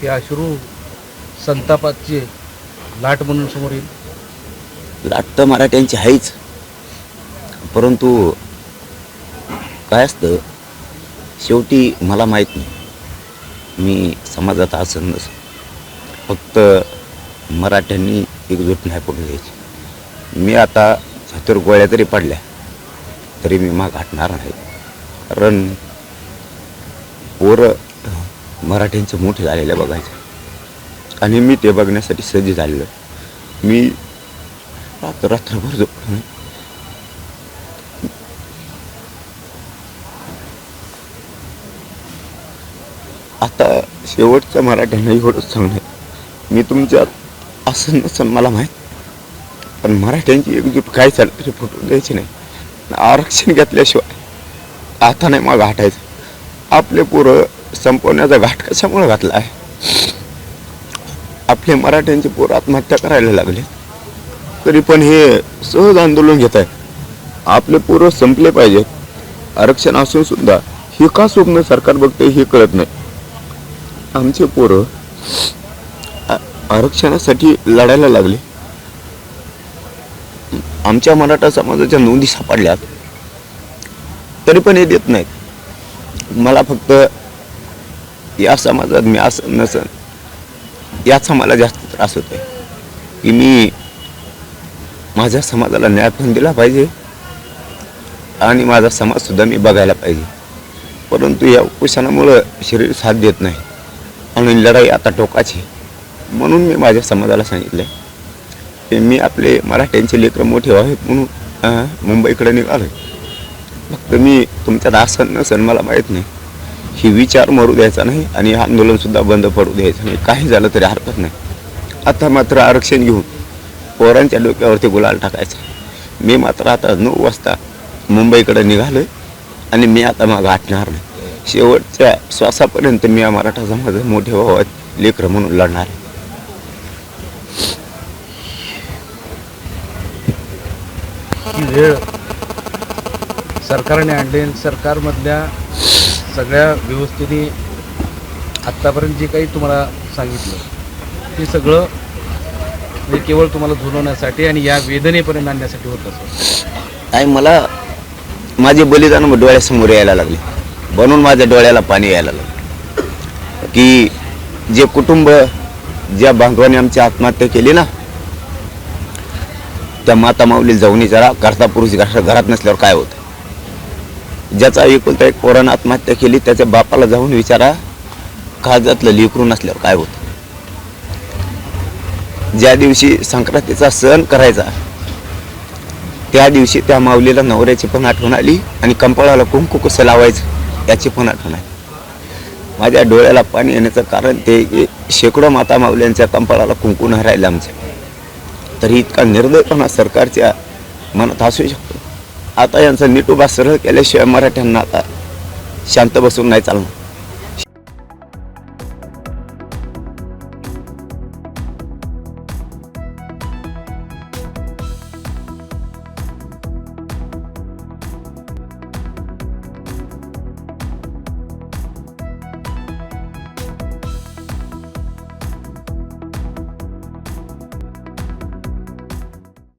हे अश्रू संतापाचे लाट म्हणून समोर येईल. लाट तर मराठ्यांची आहेच परंतु काय असतं शेवटी मला माहीत नाही. मी समाजात असं नस फक्त मराठ्यांनी एकजूट नाही पडू द्यायची मी आता छातीवर गोळ्या जरी पडल्या तरी मी माग हटणार नाही. कारण पोरं मराठ्यांचं मोठे झालेलं बघायचं. आणि मी ते बघण्यासाठी सज्ज झालेलो मी रात्र रात्रभर झोपलो नाही. आता शेवटच्या मराठ्यांना एवढंच सांगणार. मी तुमच्या असं नसन मला माहीत. पण मराठ्यांची एकजूट काय चाललं तरी फुटून द्यायची नाही. आरक्षण घेतल्याशिवाय आता नाही मग हटायचं. आपले पोरं संपवण्याचा घाट कशामुळे घातला आहे? आपले मराठ्यांचे पोरं आत्महत्या करायला लागले. तरी पण हे सहज आंदोलन घेत आहे. आपले पोरं संपले पाहिजेत. आरक्षण असून सुद्धा हे का स्वप्न सरकार बघते हे कळत नाही. आमचे पोरं आरक्षणासाठी लढायला लागले. आमच्या मराठा समाजाच्या नोंदी सापडल्यात. तरी पण हे देत नाहीत. मला फक्त या समाजात मी असं नसन याचा मला जास्त त्रास होतोय. की मी माझ्या समाजाला न्याय पण दिला पाहिजे आणि माझा समाजसुद्धा मी बघायला पाहिजे. परंतु या उपोषणामुळं शरीर साथ देत नाही आणि लढाई आता टोकाची म्हणून मी माझ्या समाजाला सांगितलं की मी आपले मराठ्यांचे लेकरं मोठे व्हावेत म्हणून मुंबईकडे निघालो फक्त मी तुमच्यात आसन नसन मला माहीत नाही. ही विचार मरू द्यायचा नाही आणि आंदोलनसुद्धा बंद पडू द्यायचं नाही. काही झालं तरी हरकत नाही. आता मात्र आरक्षण घेऊन पोरांच्या डोक्यावरती गुलाल टाकायचा. मी मात्र आता नऊ वाजता मुंबईकडे निघालो आणि मी आता मग गाठणार नाही. शेवटच्या श्वासापर्यंत मी या मराठा समाज मोठे भावात लेकरं म्हणून लढणार आहे. वेळ सरकारने आणले सरकारमधल्या सगळ्या व्यवस्थेने आत्तापर्यंत जे काही तुम्हाला सांगितलं ते सगळं म्हणजे केवळ तुम्हाला झुलवण्यासाठी आणि या वेदनेपर्यंत आणण्यासाठी होत असं आणि मला माझे बलिदान डोळ्यासमोर यायला लागले. बनून माझ्या डोळ्याला पाणी यायला लागलं. की जे कुटुंब ज्या बांधवाने आमची आत्महत्या केली ना त्या माता माऊली जाऊन जरा करता पुरुष घरात नसल्यावर काय होतं? ज्याचा एकुलता एक पोरानं आत्महत्या केली त्याच्या बापाला जाऊन विचारा काळजातलं लेकरू नसल्यावर काय होतं? ज्या दिवशी संक्रांतीचा सण करायचा त्या दिवशी त्या माऊलीला नवऱ्याची पण आठवण आली आणि कंपाळाला कुंकू कसं लावायचं याची पण आठवण आली. माझ्या डोळ्याला पाणी येण्याचं कारण ते शेकडो माता माऊल्यांच्या कंपाळाला कुंकू नाही राहिलं आमच्या तरी इतका निर्दयपणा सरकारच्या मनात असू शकतो. आता यांचा नीटोबा सरळ केल्याशिवाय मराठ्यांना आता शांत बसून नाही चालणार.